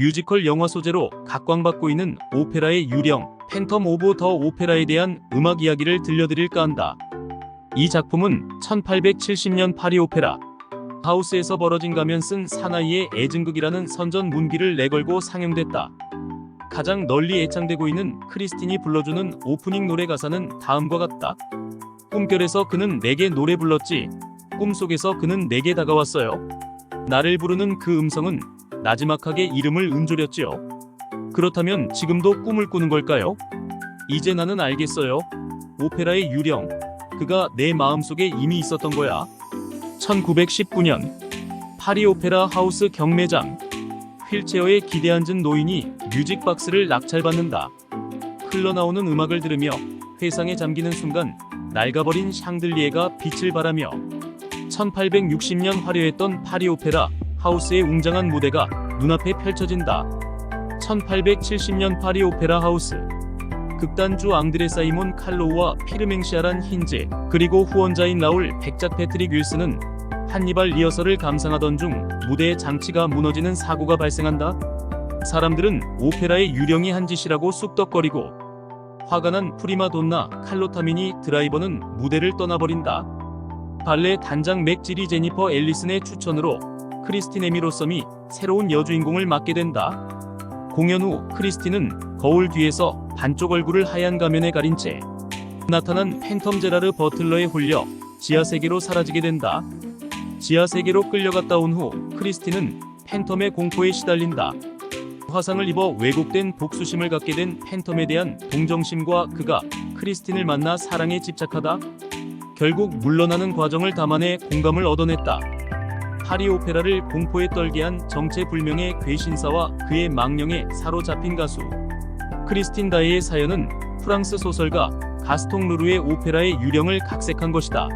뮤지컬 영화 소재로 각광받고 있는 오페라의 유령 팬텀 오브 더 오페라에 대한 음악 이야기를 들려드릴까 한다. 이 작품은 1870년 파리 오페라 하우스에서 벌어진 가면 쓴 사나이의 애증극이라는 선전 문비를 내걸고 상영됐다. 가장 널리 애창되고 있는 크리스틴이 불러주는 오프닝 노래 가사는 다음과 같다. 꿈결에서 그는 내게 노래 불렀지. 꿈속에서 그는 내게 다가왔어요. 나를 부르는 그 음성은 나지막하게 이름을 음조렸지요. 그렇다면 지금도 꿈을 꾸는 걸까요? 이제 나는 알겠어요. 오페라의 유령. 그가 내 마음속에 이미 있었던 거야. 1919년 파리 오페라 하우스 경매장 휠체어에 기대 앉은 노인이 뮤직박스를 낙찰받는다. 흘러나오는 음악을 들으며 회상에 잠기는 순간 낡아버린 샹들리에가 빛을 발하며 1860년 화려했던 파리 오페라 하우스의 웅장한 무대가 눈앞에 펼쳐진다. 1870년 파리 오페라 하우스 극단주 앙드레 사이몬 칼로우와 피르맹시아란 힌제 그리고 후원자인 라울 백작 패트릭 윌슨은 한니발 리허설을 감상하던 중 무대의 장치가 무너지는 사고가 발생한다. 사람들은 오페라의 유령이 한 짓이라고 쑥덕거리고 화가 난 프리마돈나 칼로타미니 드라이버는 무대를 떠나버린다. 발레 단장 맥지리 제니퍼 앨리슨의 추천으로 크리스틴 에미로썸이 새로운 여주인공을 맡게 된다. 공연 후 크리스틴은 거울 뒤에서 반쪽 얼굴을 하얀 가면에 가린 채 나타난 팬텀 제라르 버틀러에 홀려 지하 세계로 사라지게 된다. 지하 세계로 끌려갔다 온 후 크리스틴은 팬텀의 공포에 시달린다. 화상을 입어 왜곡된 복수심을 갖게 된 팬텀에 대한 동정심과 그가 크리스틴을 만나 사랑에 집착하다 결국 물러나는 과정을 담아내 공감을 얻어냈다. 파리 오페라를 공포에 떨게 한 정체불명의 괴신사와 그의 망령에 사로잡힌 가수 크리스틴 다이의 사연은 프랑스 소설가 가스통 루루의 오페라의 유령을 각색한 것이다.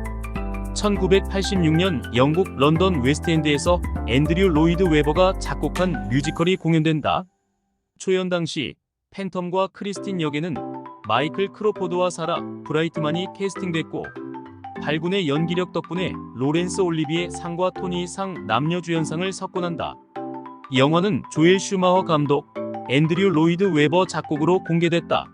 1986년 영국 런던 웨스트엔드에서 앤드류 로이드 웨버가 작곡한 뮤지컬이 공연된다. 초연 당시 팬텀과 크리스틴 역에는 마이클 크로포드와 사라 브라이트만이 캐스팅됐고 발군의 연기력 덕분에 로렌스 올리비에 상과 토니 상 남녀 주연상을 석권한다. 영화는 조엘 슈마허 감독, 앤드류 로이드 웨버 작곡으로 공개됐다.